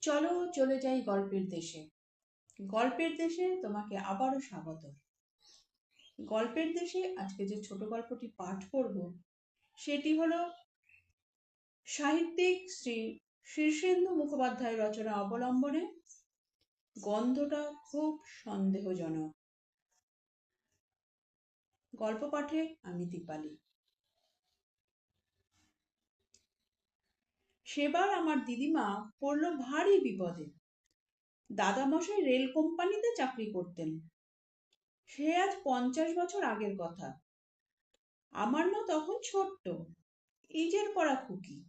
চলো চলে যাই গল্পের দেশে। গল্পের দেশে তোমাকে আবারও স্বাগত। গল্পের দেশে আজকে যে ছোট গল্পটি পাঠ করব, সেটি হলো সাহিত্যিক শ্রী শীর্ষেন্দু মুখোপাধ্যায় রচনা অবলম্বনে গন্ধটা খুব সন্দেহজনক। গল্প পাঠে আমি দীপালি। সেবার আমার দিদিমা পড়ল ভারী বিপদে। দাদামশাই রেল কোম্পানিতে চাকরি করতেন। সে আজ পঞ্চাশ বছর আগের কথা। আমার মা তখন ছোট্ট ইজের পড়া খুকি।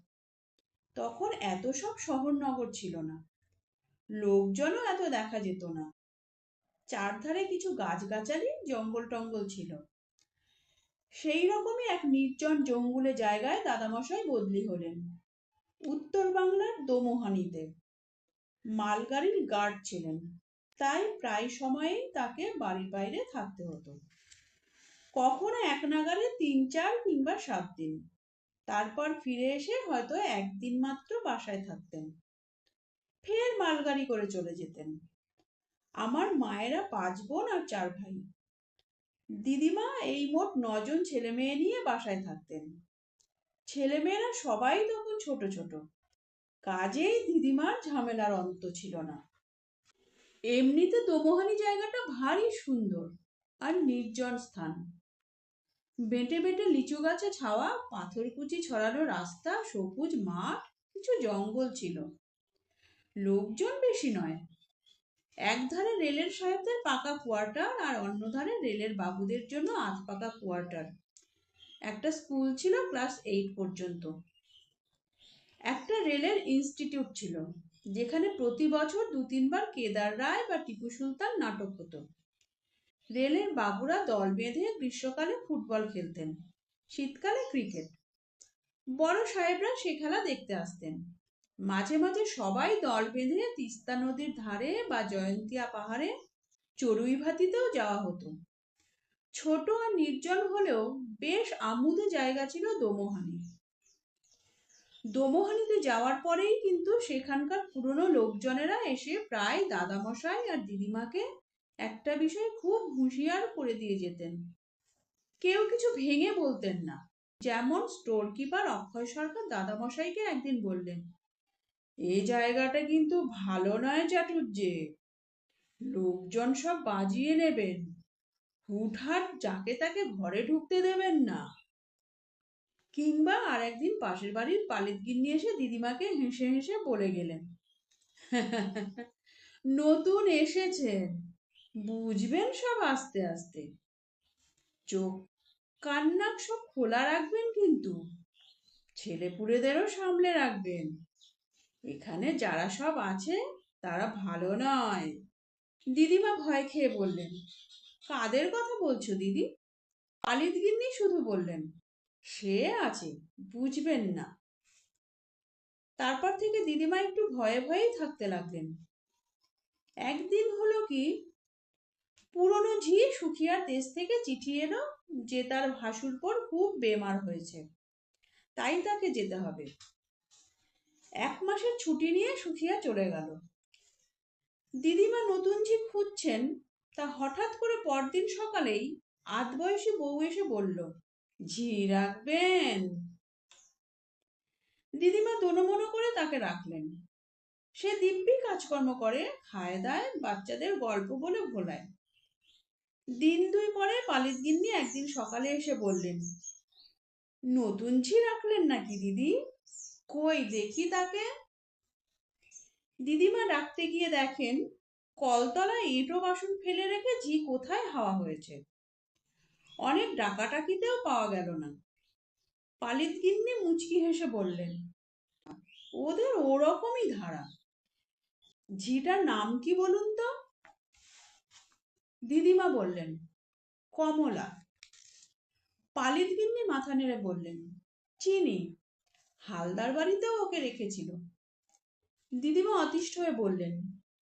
তখন এত সব শহর নগর ছিল না। লোকজনও এত দেখা যেত না। চারধারে কিছু গাছগাছালি, জঙ্গল টঙ্গল ছিল। সেই রকমই এক নির্জন জঙ্গলে জায়গায় দাদামশাই বদলি হলেন। উত্তর বাংলার দোমোহানিতে। মালগাড়ির গার্ড ছিলেন, তাই প্রায় সময়েই তাকে বাড়ির বাইরে থাকতে হতো। কখনো এক নাগারে তিন, চার কিংবা সাত দিন। তারপর ফিরে এসে হয়তো একদিন মাত্র বাসায় থাকতেন। ফের মালগাড়ি করে চলে যেতেন। আমার মায়েরা পাঁচ বোন আর চার ভাই। দিদিমা এই মোট নজন ছেলে মেয়ে নিয়ে বাসায় থাকতেন। ছেলেমেয়েরা সবাই তখন ছোট ছোট। কাজেই দিদিমার ঝামেলার অন্ত ছিল না। এমনিতে দোমোহানি জায়গাটা ভারী সুন্দর আর নির্জন স্থান। বেঁটে বেঁটে লিচু গাছে ছাওয়া পাথরকুচি ছড়ানো রাস্তা, সবুজ মাঠ, কিছু জঙ্গল ছিল। লোকজন বেশি নয়। এক ধারে রেলের সাহেবদের পাকা কোয়ার্টার আর অন্য ধারে রেলের বাবুদের জন্য আধ পাকা কোয়ার্টার। একটা স্কুল ছিল ক্লাস এইট পর্যন্ত। একটা রেলের ইনস্টিটিউট ছিল, যেখানে প্রতি বছর দু তিনবার কেদার রায় বা টিপু সুলতান নাটক হতো। রেলের বাবুরা দল বেঁধে গ্রীষ্মকালে ফুটবল খেলতেন, শীতকালে ক্রিকেট। বড় সাহেবরা সে খেলা দেখতে আসতেন। মাঝে মাঝে সবাই দল বেঁধে তিস্তা নদীর ধারে বা জয়ন্তিয়া পাহাড়ে চড়ুই ভাতিতেও যাওয়া হতো। ছোট আর নির্জন হলেও বেশ আমুদে জায়গা ছিল দোমোহানি। দোমোহানিতে যাওয়ার পরেই কিন্তু সেখানকার পুরনো লোকজনেরা এসে প্রায় দাদামশাই আর দিদিমাকে একটা বিষয় খুব হুঁশিয়ার করে দিয়ে যেতেন। কেউ কিছু ভেঙে বলতেন না। যেমন স্টোর কিপার অক্ষয় সরকার দাদামশাইকে একদিন বললেন, এ জায়গাটা কিন্তু ভালো নয় চাটুর্যে লোকজন সব বাজিয়ে নেবেন। হুটহাট যাকে তাকে ঘরে ঢুকতে দেবেন না। কিংবা আর একদিন পাশের বাড়ির পালিত গিন্নি এসে দিদিমাকে হেসে হেসে বলে গেলেন। নতুন এসেছেন। বুঝবেন সব আস্তে আস্তে। চোখ কান্নাক সব খোলা রাখবেন কিন্তু। ছেলেপুলেদেরও সামলে রাখবেন। এখানে যারা সব আছে, তারা ভালো নয়। দিদিমা ভয় খেয়ে বললেন, কাদের কথা বলছো দিদি? পালিত গিন্নি শুধু বললেন সে আছে, বুঝবেন না। তারপর থেকে দিদিমা একটু ভয়ে ভয়েই থাকতে লাগলেন। একদিন হলো কি, পুরনো ঝি সুখিয়ার দেশ থেকে চিঠি এলো যে তার ভাসুর পর খুব বেমার হয়েছে, তাই তাকে যেতে হবে। এক মাসের ছুটি নিয়ে সুখিয়া চলে গেল। দিদিমা নতুন ঝি খুঁজছেন, তা হঠাৎ করে পরদিন সকালেই আধ বয়সী বউ এসে বলল ঝি রাখবেন। দিদিমা দোনমনো করে তাকে রাখলেন। সে দিব্যি কাজকর্ম করে, খায় দায়, বাচ্চাদের গল্প বলে ভোলায়। দিন দুই পরে পালিত গিন্নি একদিন সকালে এসে বললেন, নতুন ঝি রাখলেন নাকি দিদি? কই দেখি তাকে? দিদিমা ডাকতে গিয়ে দেখেন, কলতলায় এঁটো বাসন ফেলে রেখে ঝি কোথায় হাওয়া হয়েছে? অনেক ডাকাটাকিতেও পাওয়া গেল না। পালিত গিন্নি মুচকি হেসে বললেন, ওদের ওরকমই ধারা। ঝিটার নাম কি বলুন তো? দিদিমা বললেন, কমলা। পালিত গিন্নি মাথা নেড়ে বললেন, চিনি। হালদার বাড়িতেও ওকে রেখেছিল। দিদিমা অতিষ্ঠ হয়ে বললেন,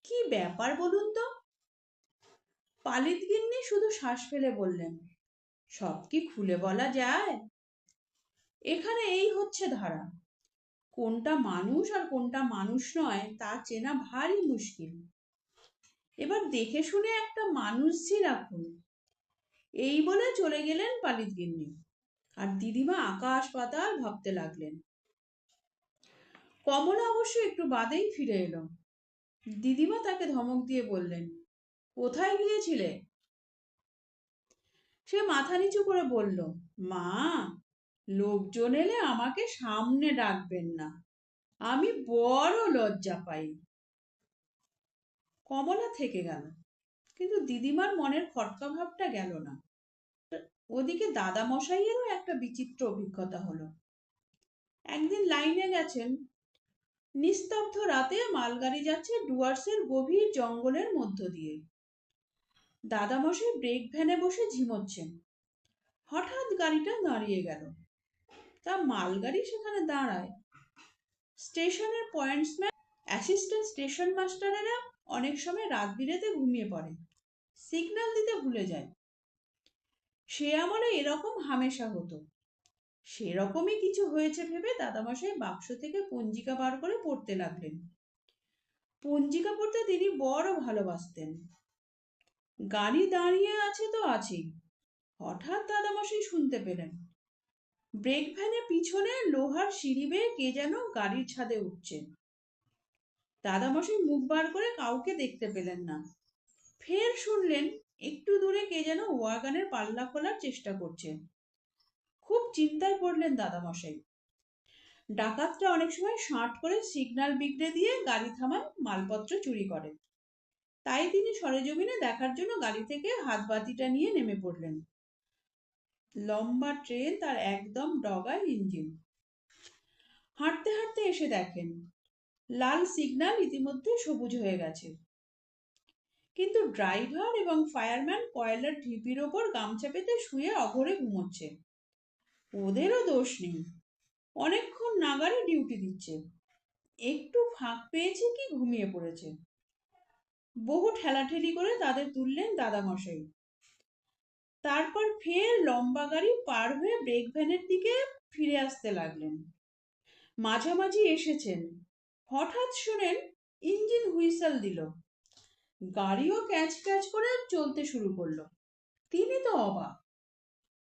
কি ব্যাপার বলুন তো? পালিত গিন্নি শুধু শ্বাস ফেলে বললেন সব কি খুলে বলা যায়? এখানে এই হচ্ছে ধারা। কোনটা মানুষ আর কোনটা মানুষ নয়, তা চেনা ভারী মুশকিল। এবার দেখে শুনে একটা মানুষ ঝি রাখুন। এই বলে চলে গেলেন পালিত গিন্নি। আর দিদিমা আকাশ পাতাল ভাবতে লাগলেন। কমলা অবশ্য একটু বাদেই ফিরে এলো। দিদিমা তাকে ধমক দিয়ে বললেন, কোথায় গিয়েছিলে? সে মাথা নিচু করে বলল, মা, লোকজন এলে আমাকে সামনে ডাকবেন না। আমি বড় লজ্জা পাই। কমলা থেকে গেল। কিন্তু দিদিমার মনের খটকা ভাবটা গেল না। ওদিকে দাদা মশাইয়েরও একটা বিচিত্র অভিজ্ঞতা হলো। একদিন লাইনে গেছেন। নিস্তব্ধ রাতে মালগাড়ি যাচ্ছে ডুয়ার্সের গভীর জঙ্গলের মধ্য দিয়ে। দাদামশাই ব্রেক ভ্যানে বসে ঝিমোচ্ছেন। হঠাৎ গাড়িটা দাঁড়িয়ে গেল। তা মালগাড়ি সেখানে দাঁড়ায়। স্টেশনের পয়েন্টসম্যান অ্যাসিস্ট্যান্ট স্টেশন মাস্টারেরা অনেক সময় রাত বিরেতে ঘুমিয়ে পড়ে। সিগন্যাল দিতে ভুলে যায়। সে আমলে এরকম হামেশা হতো। সেরকমই কিছু হয়েছে ভেবে দাদামশাই বাক্স থেকে পঞ্জিকা বার করে পড়তে লাগলেন। পঞ্জিকা পড়তে তিনি বড় ভালোবাসতেন। গাড়ি দাঁড়িয়ে আছে তো আছেই। হঠাৎ দাদামশাই শুনতে পেলেন। ব্রেক ভ্যানে পিছনে লোহার সিঁড়ি বেয়ে কে যেন গাড়ির ছাদে উঠছে। দাদামশাই মুখ বার করে কাউকে দেখতে পেলেন না। ফের শুনলেন, একটু দূরে কে যেন ওয়াগানের পাল্লা খোলার চেষ্টা করছে। খুব চিন্তায় পড়লেন দাদামশাই। ডাকাতরা অনেক সময় শাঁট করে সিগন্যাল বিগড়ে দিয়ে গাড়ি থামায়, মালপত্র চুরি করে। তাই তিনি সরেজমিনে দেখার জন্য গাড়ি থেকে হাত বাতিটা নিয়ে নেমে পড়লেন। লম্বা ট্রেন তার একদম ডগায় ইঞ্জিন। হাঁটতে হাঁটতে এসে দেখেন, লাল সিগন্যাল ইতিমধ্যে সবুজ হয়ে গেছে। কিন্তু ড্রাইভার এবং ফায়ারম্যান কয়লার ঢিপির ওপর গামছা পেতে শুয়ে অঘরে ঘুমোচ্ছে। ওদেরও দোষ নেই। অনেকক্ষণ নাগারে ডিউটি দিচ্ছে। একটু ফাঁক পেয়েছে কি ঘুমিয়ে পড়েছে। বহু ঠেলাঠেলি করে তাদের তুললেন দাদামশাই তারপর ফের লম্বা গাড়ি পার হয়ে ব্রেক ভ্যানের দিকে ফিরে আসতে লাগলেন। মাঝামাঝি এসেছেন। হঠাৎ শুনেন ইঞ্জিন হুইসেল দিল। গাড়িও ক্যাচ ক্যাচ করে চলতে শুরু করল। তিনি তো অবাক।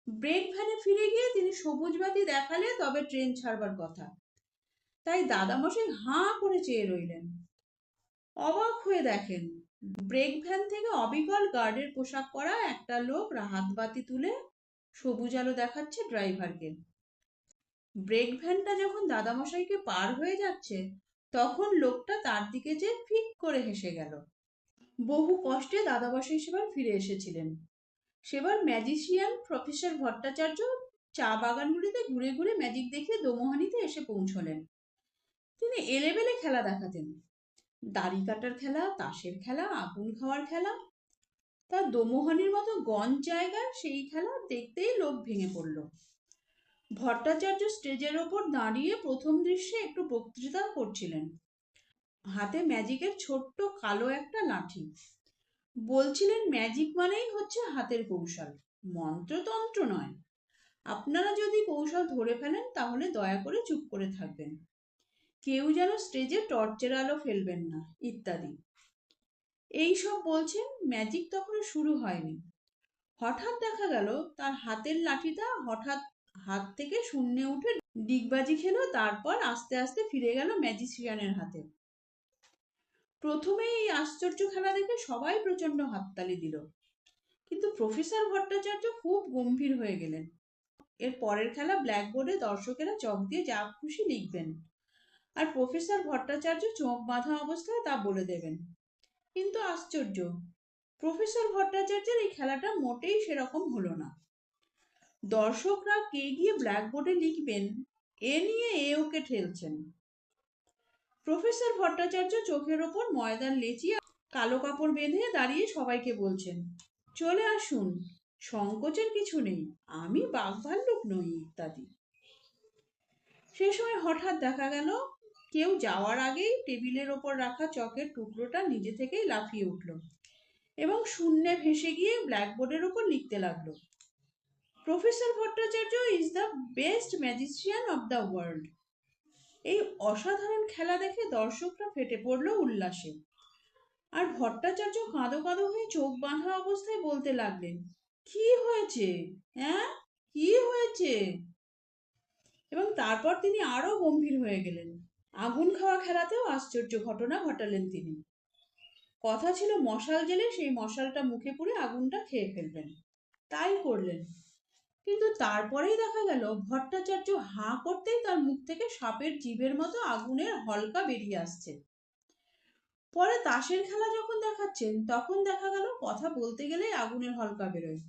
ব্রেক ভ্যানে ফিরে গিয়ে তিনি সবুজ বাতি দেখালে তবে ট্রেন ছাড়বার কথা। তাই দাদামশাই হাঁ করে চেয়ে রইলেন। অবাক হয়ে দেখেন ব্রেক ভ্যান থেকে অবিকল গার্ডের পোশাক পরা একটা লোক হাত বাতি তুলে সবুজ আলো দেখাচ্ছে ড্রাইভারকে। ব্রেক ভ্যানটা যখন দাদামশাইকে পার হয়ে যাচ্ছে, তখন লোকটা তার দিকে যে ফিক করে হেসে গেল। বহু কষ্টে দাদামশাই সেবার ফিরে এসেছিলেন। সেবার ম্যাজিশিয়ান প্রফেসর ভট্টাচার্য চা বাগানগুলিতে ঘুরে ঘুরে ম্যাজিক দেখে দোমোহানিতে এসে পৌঁছলেন। তিনি এলেবেলে খেলা দেখাতেন। দাড়ি কাটার খেলা, তাসের খেলা, আগুন খাওয়ার খেলা। তার দোমোহানির মতো গঞ্জ জায়গায় সেই খেলা দেখতেই লোক ভেঙে পড়ল। ভট্টাচার্য স্টেজের ওপর দাঁড়িয়ে প্রথম দৃশ্যে একটু বক্তৃতা করছিলেন। হাতে ম্যাজিকের ছোট্ট কালো একটা লাঠি। বলছিলেন, ম্যাজিক মানেই হচ্ছে হাতের কৌশল। মন্ত্রতন্ত্র নয়। আপনারা যদি কৌশল ধরে ফেলেন, তাহলে দয়া করে চুপ করে থাকবেন। কেউ যেন স্টেজে টর্চের আলো ফেলবেন না, ইত্যাদি। এই সব বলছেন ম্যাজিক তখনও শুরু হয়নি। হঠাৎ দেখা গেল তার হাতের লাঠিটা হঠাৎ হাত থেকে শূন্যে উঠে ডিগবাজি খেলো, তারপর আস্তে আস্তে ফিরে গেল ম্যাজিশিয়ানের হাতে। প্রথমে এই আশ্চর্য খেলা দেখে সবাই প্রচণ্ড হাততালি দিল। কিন্তু প্রফেসর ভট্টাচার্য খুব গম্ভীর হয়ে গেলেন। এর পরের খেলা ব্ল্যাকবোর্ডে দর্শকেরা চক দিয়ে যা খুশি লিখবেন। আর প্রফেসর ভট্টাচার্য চোখ বাঁধা অবস্থায় তা বলে দেবেন। কিন্তু আশ্চর্য, প্রফেসর ভট্টাচার্যের এই খেলাটা মোটেই সেরকম হলো না। দর্শকরা কে গিয়ে ব্ল্যাকবোর্ডে লিখবেন, এ নিয়ে এ ওকে ঠেলছেন। প্রফেসর ভট্টাচার্য চোখের ওপর ময়দান লেচিয়ে কালো কাপড় বেঁধে দাঁড়িয়ে সবাইকে বলছেন, চলে আসুন, সংকোচের কিছু নেই, আমি বাঘ ভাল্লুক নই ইত্যাদি। সে সময় হঠাৎ দেখা গেল কেউ যাওয়ার আগেই টেবিলের ওপর রাখা চকের টুকরোটা নিজে থেকেই লাফিয়ে উঠল এবং শূন্যে ভেসে গিয়ে ব্ল্যাকবোর্ডের ওপর লিখতে লাগল, professor Bhattacharya is the best magician of the world এই অসাধারণ খেলা দেখে দর্শকরা ফেটে পড়ল উল্লাসে। আর ভট্টাচার্য কাঁদো কাঁদো হয়ে চোখ বাঁধা অবস্থায় বলতে লাগলেন, কি হয়েছে? হ্যাঁ? কি হয়েছে? এবং তারপর তিনি আরও গম্ভীর হয়ে গেলেন। আগুন খাওয়া খেলাতেও আশ্চর্য ঘটনা ঘটালেন তিনি। কথা ছিল মশাল জেলে সেই মশালটা মুখে পুড়ে আগুনটা খেয়ে ফেলবেন। তাই করলেন। কিন্তু তারপরেই দেখা গেল, ভট্টাচার্য হাঁ করতেই তার মুখ থেকে সাপের জিভের মতো আগুনের হলকা বেরিয়ে আসছে। পরে তাসের খেলা যখন দেখাচ্ছেন, তখন দেখা গেল কথা বলতে গেলেই আগুনের হলকা বেরোয়।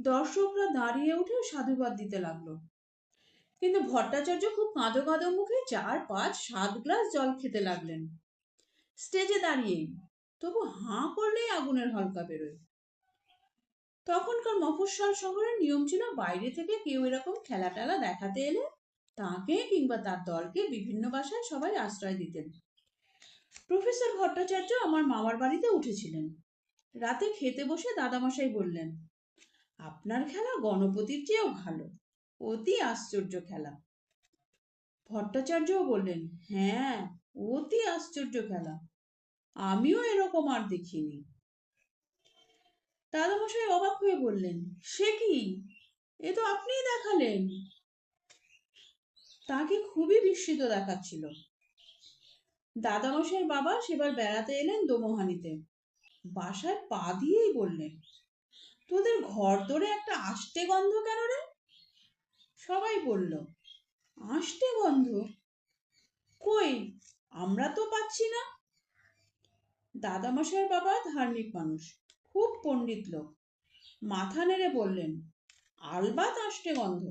দর্শকরা দাঁড়িয়ে উঠে সাধুবাদ দিতে লাগল। কিন্তু ভট্টাচার্য খুব কাঁদো কাঁদো মুখে চার, পাঁচ, সাত গ্লাস জল খেতে লাগলেন। স্টেজে দাঁড়িয়েই তবু হাঁ করলেই আগুনের হলকা বেরোয়। তখনকার মফস্বল শহরের নিয়ম ছিল বাইরে থেকে কেউ এরকম খেলা টেলা দেখাতে এলে তাকে কিংবা তার দলকে বিভিন্ন বাসায় সবাই আশ্রয় দিতেন। প্রফেসর ভট্টাচার্য আমার মামার বাড়িতে উঠেছিলেন। রাতে খেতে বসে দাদামশাই বললেন, আপনার খেলা গণপতির চেয়েও ভালো। অতি আশ্চর্য খেলা। ভট্টাচার্যও বললেন হ্যাঁ অতি আশ্চর্য খেলা। আমিও এরকম আর দেখিনি। দাদামশাই অবাক হয়ে বললেন, সে কি? এ তো আপনিই দেখালেন। তাকে খুবই বিস্মিত দেখাচ্ছিল। দাদামশাইয়ের বাবা সেবার বেড়াতে এলেন দোমোহানিতে। বাসায় পা দিয়েই বললেন, তোদের ঘর দরে একটা আষ্টে গন্ধ কেন রে? সবাই বলল আষ্টে গন্ধ কই, আমরা তো পাচ্ছি না। দাদামশাইয়ের বাবা ধার্মিক মানুষ, খুব পণ্ডিত লোক। মাথা নেড়ে বললেন, আলবাত আষ্টে গন্ধ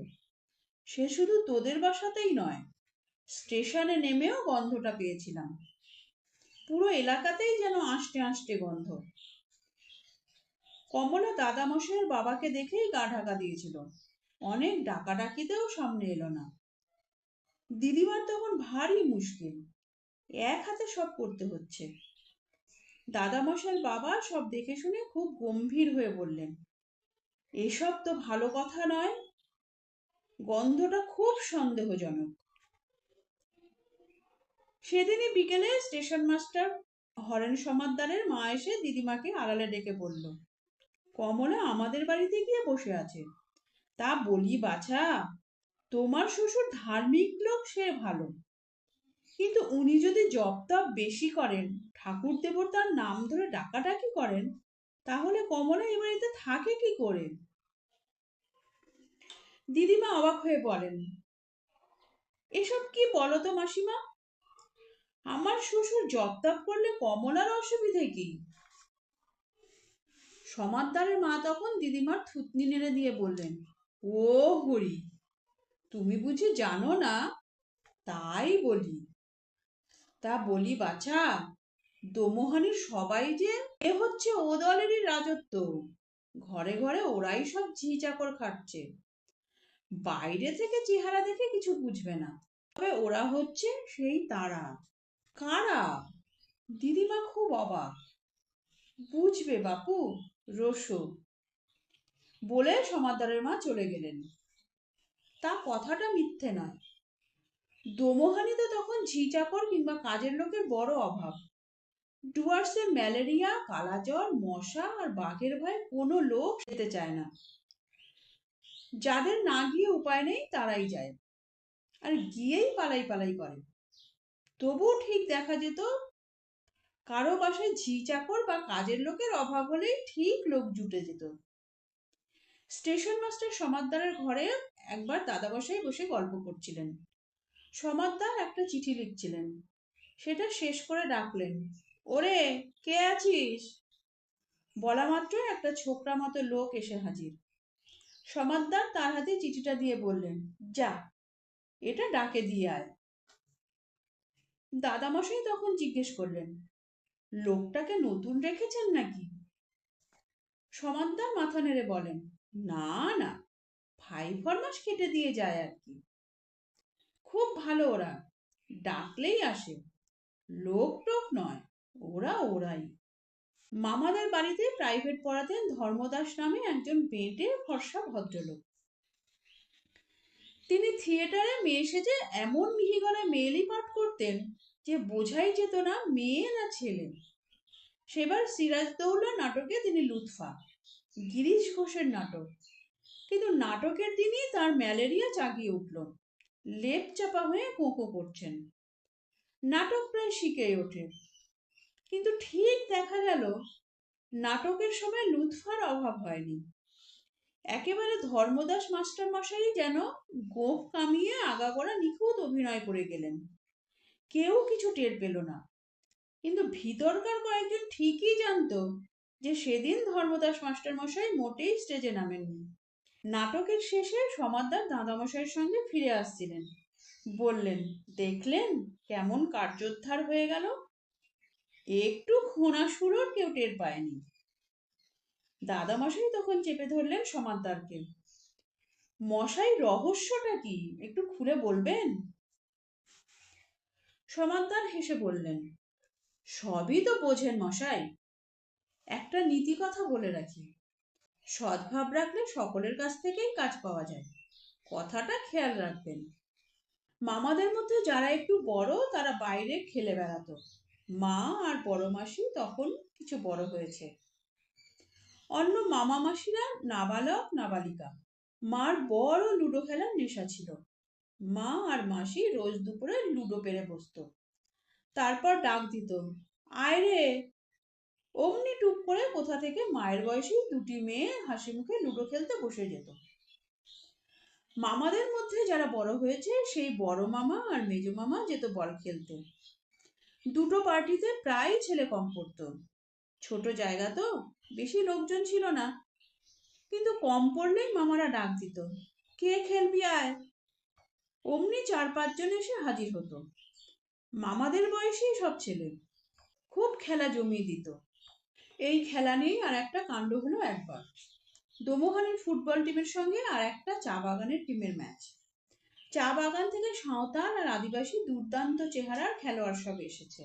সে শুধু তোদের বাসাতেই নয়, স্টেশনে নেমেও গন্ধটা পেয়েছিলাম। পুরো এলাকাতেই যেন আষ্টে আষ্টে গন্ধ। কমলা দাদামশাইয়ের বাবাকে দেখেই গা ঢাকা দিয়েছিল। অনেক ডাকাডাকিতেও সামনে এলো না। দিদিমার তখন ভারী মুশকিল, এক হাতে সব করতে হচ্ছে। দাদামশাইয়ের বাবা সব দেখে শুনে খুব গম্ভীর হয়ে বললেন, এসব তো ভালো কথা নয়, গন্ধটা খুব সন্দেহজনক। সেদিনই বিকেলে স্টেশন মাস্টার হরেন সমাদ্দারের মা এসে দিদিমাকে আড়ালে ডেকে বলল, কমলা আমাদের বাড়িতে গিয়ে বসে আছে। তা বলি বাছা, তোমার শ্বশুর ধার্মিক লোক সে ভালো। কিন্তু উনি যদি জপ তপ বেশি করেন, ঠাকুর দেবতার নাম ধরে ডাকাডাকি করেন, তাহলে কমলা এ বাড়িতে থাকে কি করে? দিদিমা অবাক হয়ে বলেন, এসব কি বলো তো মাসিমা? আমার শ্বশুর জপ তপ করলে কমলার অসুবিধে কি? সমাদদারের মা তখন দিদিমার থুতনি নেড়ে দিয়ে বললেন ও হরি, তুমি বুঝি জানো না? তাই বলি। তা বলি বাছা দোমোহানির সবাই যে এ হচ্ছে ও দলেরই রাজত্ব। ঘরে ঘরে ওরাই সব ঝি চাকর খাটছে। বাইরে থেকে চেহারা দেখে কিছু বুঝবে না। তবে ওরা হচ্ছে সেই তারা। কারা? দিদিমা খুব অবাক। বুঝবে বাপু রসো বলে সমাদারের মা চলে গেলেন। তা কথাটা মিথ্যে নয়। দোমোহানিতে তখন ঝি চাকর কিংবা কাজের লোকের বড় অভাব। ডুয়ার্সে ম্যালেরিয়া, কালাজ্বর, মশা আর বাঘের ভয়ে কোনো লোক যেতে চায় না। যাদের না গিয়ে উপায় নেই তারাই যায়। আর গিয়েই পালাই পালাই করে। তবুও ঠিক দেখা যেত, কারও বাসায় ঝি চাকর বা কাজের লোকের অভাব হলেই ঠিক লোক জুটে যেত। স্টেশন মাস্টার সমাদদারের ঘরে একবার দাদাবসাই বসে গল্প করছিলেন। সমাদদার একটা চিঠি লিখছিলেন। সেটা শেষ করে ডাকলেন, ওরে, কে আছিস? বলা মাত্র একটা ছোকরা মতো লোক এসে হাজির। সমাদদার তার হাতে চিঠিটা দিয়ে বললেন, যা, এটা ডাকে দিয়ে আয়। দাদামশাই তখন জিজ্ঞেস করলেন, লোকটাকে নতুন রেখেছেন নাকি? সমাদদার মাথা নেড়ে বলেন না না। ভাই ফরমাস কেটে দিয়ে যায় আর কি। খুব ভালো ওরা। ডাকলেই আসে। লোক টোক নয়, ওরা ওরাই। মামাদের বাড়িতে প্রাইভেট পড়াতেন ধর্মদাস নামে একজন বেঁটে ফর্সা ভদ্রলোক। তিনি থিয়েটারে মেয়ে সেজে এমন মিহি মেয়েলি পাঠ করতেন যে বোঝাই যেত না মেয়ে না ছেলে। সেবার সিরাজদৌল্লা নাটকে তিনি লুৎফা। গিরিশ ঘোষের নাটক। কিন্তু নাটকের দিনই তার ম্যালেরিয়া জাগিয়ে উঠল। লেপ চাপা হয়ে কোঁকো করছেন। নাটক প্রায় শিখেই ওঠে। কিন্তু ঠিক দেখা গেল, নাটকের সময় লুৎফার অভাব হয়নি। একেবারে ধর্মদাস মাস্টার মশাই যেন গোপ কামিয়ে আগাগোড়া নিখুঁত অভিনয় করে গেলেন। কেউ কিছু টের পেল না। কিন্তু ভিতরকার কয়েকজন ঠিকই জানতো যে সেদিন ধর্মদাস মাস্টারমশাই মোটেই স্টেজে নামেননি। নাটকের শেষে সমাদদার দাদামশাইয়ের সঙ্গে ফিরে আসছিলেন। বললেন, দেখলেন কেমন কার্যোদ্ধার হয়ে গেল? একটু খোনা সুরোর কেউ টের পায়নি। দাদামশাই তখন চেপে ধরলেন সমাদদারকে। মশাই, রহস্যটা কি? একটু খুলে বলবেন? সমাদদার হেসে বললেন, সবই তো বোঝেন মশাই। একটা নীতি কথা বলে রাখি। সদ্ভাব রাখলে সকলের কাছ থেকেই কাজ পাওয়া যায়। কথাটা খেয়াল রাখবেন। মামাদের মধ্যে যারা একটু বড়, তারা বাইরে খেলে বেড়াতো। মা আর বড় মাসি তখন কিছু বড় হয়েছে। অন্য মামা মাসিরা নাবালক, নাবালিকা। মার বড় লুডো খেলার নেশা ছিল। মা আর মাসি রোজ দুপুরে লুডো পেরে বসতো। তারপর ডাক দিত, আয় রে অমনি টুক করে কোথা থেকে? মায়ের বয়সী দুটি মেয়ে হাসি মুখে লুডো খেলতে বসে যেত। মামাদের মধ্যে যারা বড় হয়েছে, সেই বড় মামা আর মেজো মামা যেত বল খেলতে। দুটো পার্টিতে প্রায় ছেলে কম পড়তো। ছোট জায়গা তো, বেশি লোকজন ছিল না। কিন্তু কম পড়লেই মামারা ডাক দিত, কে খেলবি আয়? অমনি চার পাঁচজন এসে হাজির হতো। মামাদের বয়সী সব ছেলে। খুব খেলা জমিয়ে দিত। এই খেলা নিয়েই আর একটা কাণ্ড হলো একবার। দোমোহানের ফুটবল টিমের সঙ্গে আর একটা চা বাগানের টিমের ম্যাচ চা বাগান থেকে সাঁওতাল আর আদিবাসী দুর্দান্ত চেহারার খেলোয়াড় সব এসেছে।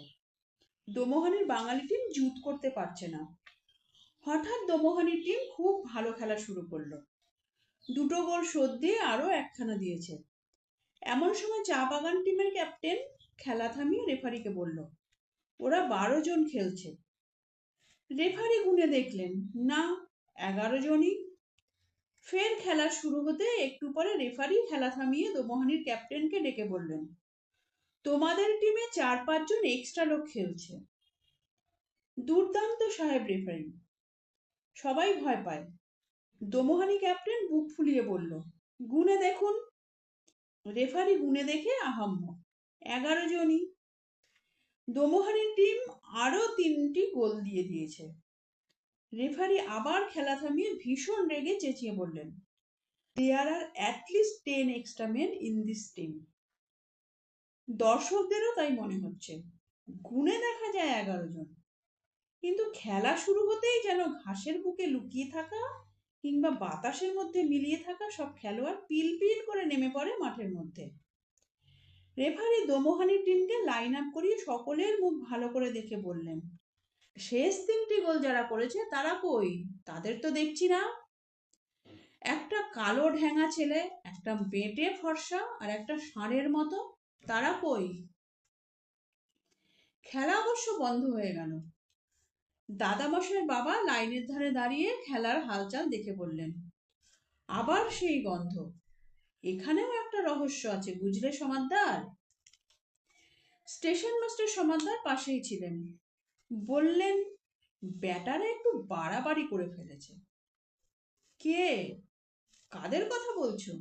দোমোহানের বাঙালি টিম জুত করতে পারছে না। হঠাৎ দোমোহানির টিম খুব ভালো খেলা শুরু করল। দুটো গোল শোধ দিয়ে আরও একখানা দিয়েছে। এমন সময় চা বাগান টিমের ক্যাপ্টেন খেলা থামিয়ে রেফারিকে বলল, ওরা বারো জন খেলছে। রেফারি গুনে দেখলেন, না, এগারো জনই। ফের খেলা শুরু হতে একটু পরে রেফারি খেলা থামিয়ে দোমোহানির ক্যাপ্টেনকে ডেকে বললেন, তোমাদের টিমে চার পাঁচজন এক্সট্রা লোক খেলছে। দুর্দান্ত সাহেব রেফারি সবাই ভয় পায়। দোমোহানি ক্যাপ্টেন বুক ফুলিয়ে বলল, গুনে দেখুন। রেফারি গুনে দেখে আহাম্ম এগারো জনই। দোমোহানির টিম আরও তিনটি গোল দিয়ে দিয়েছে। রেফারি আবার খেলা থামিয়ে ভীষণ রেগে চেঁচিয়ে বললেন there are at least ten extra men in this team দর্শকদেরও তাই মনে হচ্ছে গুনে দেখা যায় এগারো জন। কিন্তু খেলা শুরু হতেই যেন ঘাসের বুকে লুকিয়ে থাকা কিংবা বাতাসের মধ্যে মিলিয়ে থাকা সব খেলোয়াড় পিল পিল করে নেমে পড়ে মাঠের মধ্যে। রেফারি দোমোহানি টিমকে লাইন আপ করিয়ে সকলের মুখ ভালো করে দেখে বললেন, শেষ তিনটি গোল যারা করেছে তারা কই? তাদের তো দেখছি না। একটা কালো ঢ্যাঙা ছেলে, একটা বেটে ফর্সা আর একটা ষাঁড়ের মতো, তারা কই? খেলা অবশ্য বন্ধ হয়ে গেল। দাদামশাইয়ের বাবা লাইনের ধারে দাঁড়িয়ে খেলার হালচাল দেখে বললেন, আবার সেই গন্ধ। এখানেও একটা রহস্য আছে, বুঝলে সমাদদার? স্টেশন মাস্টার সমাদদার পাশেই ছিলেন। বললেন, ব্যাটারা একটু বাড়াবাড়ি করে ফেলেছে। কে? কাদের কথা বলছো?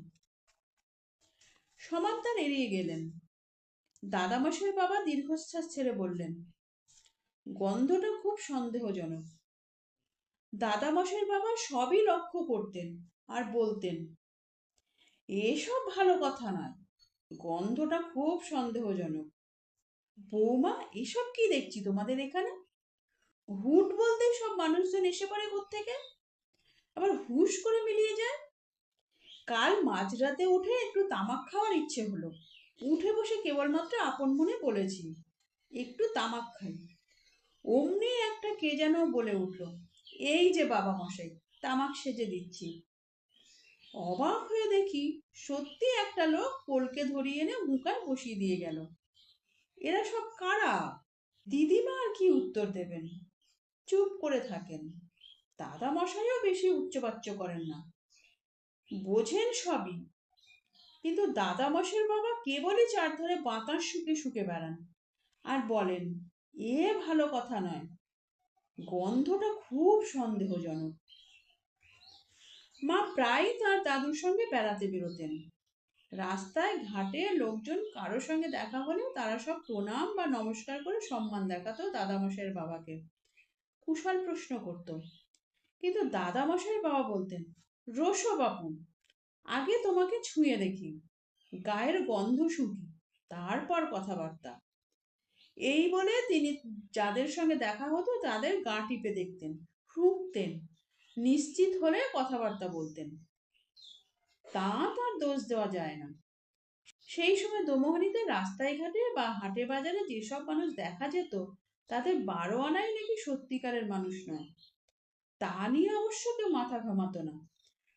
সমাদদার এড়িয়ে গেলেন। দাদামশাইয়ের বাবা দীর্ঘশ্বাস ছেড়ে বললেন, গন্ধটা খুব সন্দেহজনক। দাদামশাইয়ের বাবা সবই লক্ষ্য করতেন আর বলতেন এসব ভালো কথা নয়। গন্ধটা খুব সন্দেহজনক। বৌমা, এসব কি দেখছি তোমাদের এখানে? হুট বলতেই সব মানুষজন এসে পড়ে থেকে আবার হুশ করে মিলিয়ে যায়? কাল মাঝরাতে উঠে একটু তামাক খাওয়ার ইচ্ছে হলো। উঠে বসে কেবলমাত্র আপন মনে বলেছি, একটু তামাক খাই। অমনি একটা কে যেন বলে উঠল, এই যে বাবা মশাই, তামাক সেজে দিচ্ছি। অবাক হয়ে দেখি সত্যি একটা লোক পোলকে ধরিয়ে এনে হুকায় বসিয়ে দিয়ে গেল। এরা সব কারা? দিদিমা আর কি উত্তর দেবেন? চুপ করে থাকেন। দাদা মশাইও বেশি উচ্চবাচ্য করেন না। বোঝেন সবই। কিন্তু দাদা মশাইয়ের বাবা কেবলই চার চারধারে বাতাস শুকে শুকে বেড়ান আর বলেন, এ ভালো কথা নয়। গন্ধটা খুব সন্দেহজনক। মা প্রায়ই তার দাদুর সঙ্গে বেড়াতে বেরোতেন। রাস্তায়, ঘাটে লোকজন কারোর সঙ্গে দেখা হলে তারা সব প্রণাম বা নমস্কার করে সম্মান দেখাতো দাদামশাইয়ের বাবাকে। কুশল প্রশ্ন করত, কিন্তু দাদামশাইয়ের বাবা বলতেন রোশো বাপু, আগে তোমাকে ছুঁয়ে দেখি, গায়ের গন্ধ শুকি তারপর কথাবার্তা এই বলে তিনি যাদের সঙ্গে দেখা হতো তাদের গা টিপে দেখতেন শুকতেন নিশ্চিত হলে কথাবার্তা বলতেন। তা তার দোষ দেওয়া যায় না। সেই সময় দোমোহনীতে রাস্তায় ঘাটে বা হাটে বাজারে যেসব মানুষ দেখা যেত, তাদের বারো আনাই নাকি সত্যিকারের মানুষ নয়। তা নিয়ে অবশ্য কেউ মাথা ঘামাতো না।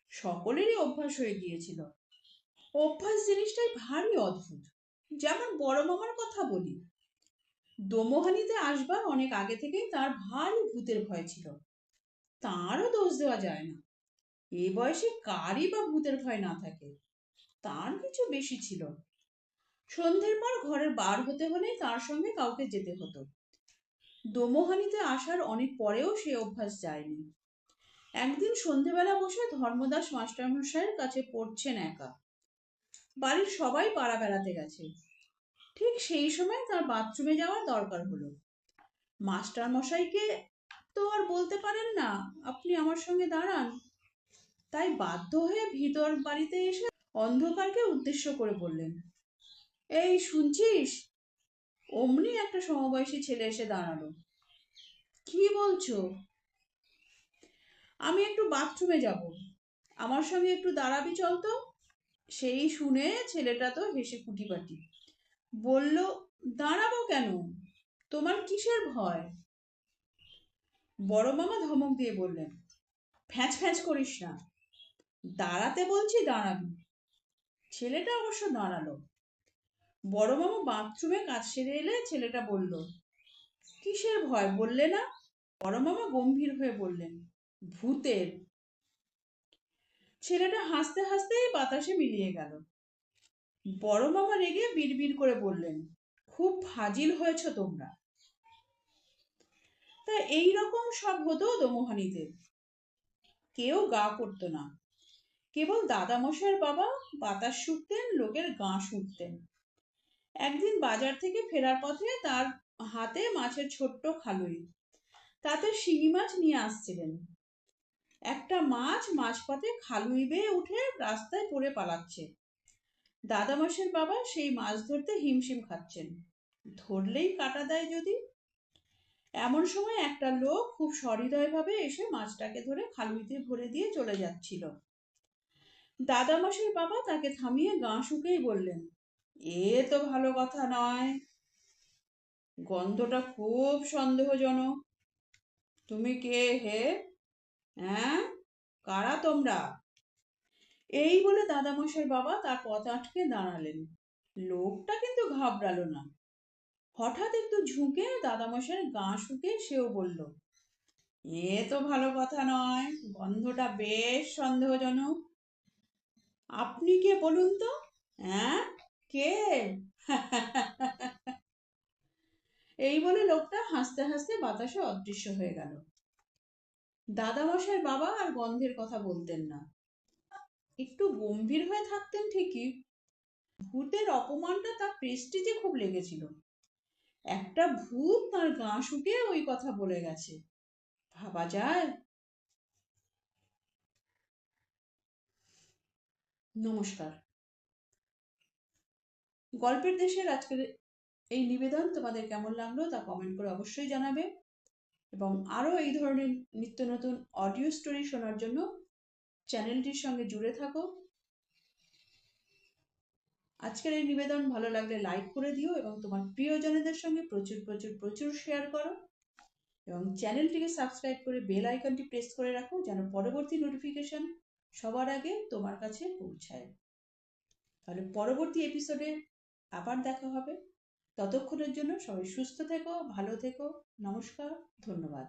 সকলেরই অভ্যাস হয়ে গিয়েছিল। অভ্যাস জিনিসটাই ভারী অদ্ভুত। যেমন বড় মামার কথা বলি। দোমোহানিতে আসবার অনেক আগে থেকেই তার ভারী ভূতের ভয় ছিল। তারও দোষ দেওয়া যায় না। এ বয়সে কারই বা ভূতের ভয় না থাকে, তার কিছু বেশি ছিল। সন্ধ্যের পর ঘরের বার হতে হলে তার সঙ্গে কাউকে যেতে হতো। দোমোহানিতে আসার অনেক পরেও সে অভ্যাস যায়নি। একদিন সন্ধেবেলা বসে ধর্মদাস মাস্টারমশাইয়ের কাছে পড়ছেন একা। বাড়ির সবাই পাড়া বেড়াতে গেছে। ঠিক সেই সময় তার বাথরুমে যাওয়ার দরকার হলো। মাস্টার মশাইকে তো আর বলতে পারেন না, আপনি আমার সঙ্গে দাঁড়ান। তাই বাধ্য হয়ে ভিতর বাড়িতে এসে অন্ধকারকে উদ্দেশ্য করে বললেন, এই শুনছিস? অমনি একটা সমবয়সী ছেলে এসে দাঁড়াল। কি বলছো? আমি একটু বাথরুমে যাব। আমার সঙ্গে একটু দাঁড়াবি চল তো। সেই শুনে ছেলেটা তো হেসে কুটিপাটি। বলল, দাঁড়াবো কেন? তোমার কিসের ভয়? বড় মামা ধমক দিয়ে বললেন, ফ্যাঁচ ফ্যাঁচ করিস না। দাঁড়াতে বলছি, দাঁড়াবি। ছেলেটা অবশ্য দাঁড়াল। বড় মামা বাথরুমে কাজ সেরে এলে ছেলেটা বলল, কিসের ভয় বললে না? বড় মামা গম্ভীর হয়ে বললেন, ভূতের। ছেলেটা হাসতে হাসতেই বাতাসে মিলিয়ে গেল। বড় মামা রেগে বিড়বিড় করে বললেন, খুব ফাজিল হয়েছ তোমরা। তা এই রকম সব হতো দমোহানিতে কেউ গা করতো না। কেবল দাদামশাইয়ের বাবা বাতাস শুকতেন, লোকের গা শুকতেন। একদিন বাজার থেকে ফেরার পথে তার হাতে মাছের ছোট্ট খালুই। তাতে শিঙি মাছ নিয়ে আসছিলেন। একটা মাছ মাঝপথে খালুই বেয়ে উঠে রাস্তায় পড়ে পালাচ্ছে। দাদামশের বাবা সেই মাছ ধরতে হিমশিম খাচ্ছেন। ধরলেই কাটা দেয় যদি। এমন সময় একটা লোক খুব সহৃদয়ভাবে এসে মাছটাকে ধরে খালুইতে ভরে দিয়ে চলে যাচ্ছিল। দাদামশের বাবা তাকে থামিয়ে গা শুকেই বললেন, এ তো ভালো কথা নয়। গন্ধটা খুব সন্দেহজনক। তুমি কে হে? হ্যাঁ? কারা তোমরা? এই বলে দাদামশাই বাবা তার পথ আটকে দাঁড়ালেন। লোকটা কিন্তু ঘাবড়ালো না। হঠাৎ একটু ঝুঁকে দাদামশাইয়ের গা শুকে সেও বলল, এ তো ভালো কথা নয়, গন্ধটা বেশ সন্দেহজনক। আপনি কে বলুন তো? হ্যাঁ? কে? এই বলে লোকটা হাসতে হাসতে বাতাসে অদৃশ্য হয়ে গেল। দাদামশাইয়ের বাবা আর গন্ধের কথা বলতেন না। একটু গম্ভীর হয়ে থাকতেন ঠিকই। ভূতের অপমানটা তার প্রেস্টিজে খুব লেগেছিল। একটা ভূত তার গা শুকিয়ে ওই কথা বলে গেছে। ভাবা যায়। নমস্কার। গল্পের দেশের আজকের এই নিবেদন তোমাদের কেমন লাগল তা কমেন্ট করে অবশ্যই জানাবে। এবং আরও এই ধরনের নিত্য নতুন অডিও স্টোরি শোনার জন্য চ্যানেলটির সঙ্গে জুড়ে থাকো। আজকের এই নিবেদন ভালো লাগলে লাইক করে দিও এবং তোমার প্রিয়জনেদের সঙ্গে প্রচুর প্রচুর প্রচুর শেয়ার করো। এবং চ্যানেলটিকে সাবস্ক্রাইব করে বেল আইকনটি প্রেস করে রাখো যেন পরবর্তী নোটিফিকেশন সবার আগে তোমার কাছে পৌঁছায়। তাহলে পরবর্তী এপিসোডে আবার দেখা হবে। ততক্ষণের জন্য সবাই সুস্থ থেকো, ভালো থেকো, নমস্কার, ধন্যবাদ।